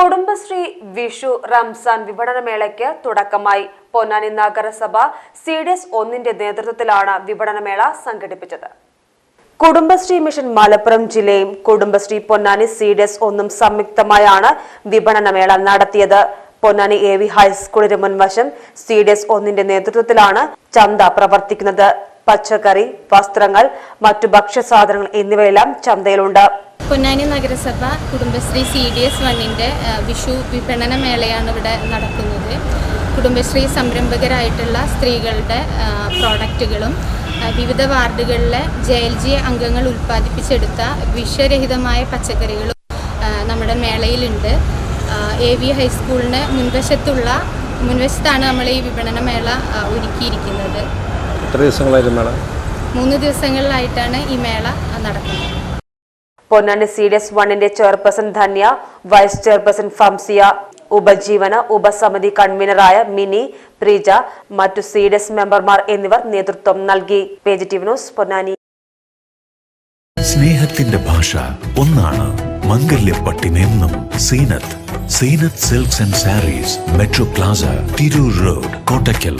കുടുംബശ്രീ വിഷു റംസാൻ വിപണനമേളയ്ക്ക് തുടക്കമായി പൊന്നാനി നഗരസഭ C D S ഒന്നിന്റെ നേതൃത്വത്തിലാണ് വിപണനമേള സംഘടിപ്പിച്ചത്. കുടുംബശ്രീ മിഷൻ മലപ്പുറം ജില്ലയും Kudumbashree Ponnani C D S ഒന്നും സംയുക്തമായാണ് വിപണനമേള നടത്തിയത്. പൊന്നാനി എ വി ഹൈസ്കൂളിന് മുൻവശം സി ഡി എസ് ഒന്നിന്റെ നേതൃത്വത്തിലാണ് ചന്ത പ്രവർത്തിക്കുന്നത്. പച്ചക്കറി വസ്ത്രങ്ങൾ മറ്റു ഭക്ഷ്യസാധനങ്ങൾ എന്നിവയെല്ലാം ചന്തയിലുണ്ട്. പൊന്നാനി നഗരസഭ കുടുംബശ്രീ സി ഡി എസ് വണ്ണിന്റെ വിഷു വിപണന മേളയാണ് ഇവിടെ നടക്കുന്നത്. കുടുംബശ്രീ സംരംഭകരായിട്ടുള്ള സ്ത്രീകളുടെ പ്രോഡക്റ്റുകളും വിവിധ വാർഡുകളിലെ ജെ എൽ ജി അംഗങ്ങൾ ഉൽപ്പാദിപ്പിച്ചെടുത്ത വിഷരഹിതമായ പച്ചക്കറികളും നമ്മുടെ മേളയിലുണ്ട്. എ വി ഹൈസ്കൂളിന് മുൻവശത്തുള്ള മുൻവശത്താണ് നമ്മൾ ഈ വിപണന മേള ഒരുക്കിയിരിക്കുന്നത്. എത്ര ദിവസങ്ങളായിരുന്നു മേള? മൂന്ന് ദിവസങ്ങളിലായിട്ടാണ് ഈ മേള നടക്കുന്നത്. പൊന്നാനി സി ഡി എസ് വണ്ണിന്റെ chairperson Dhanya vice chairperson Famsiya ഉപജീവന ഉപസമിതി കൺവീനറായ മിനി പ്രീജ മറ്റു സി ഡി എസ് മെമ്പർമാർ എന്നിവർ നേതൃത്വം നൽകി. Page news Ponnani. സ്നേഹത്തിന്റെ ഭാഷ ഒന്നാണ് മംഗല്യ മംഗല്യപ്പട്ടിനെന്നും Seenath Seenath silks and sarees metro plaza Tirur road Kottakkal.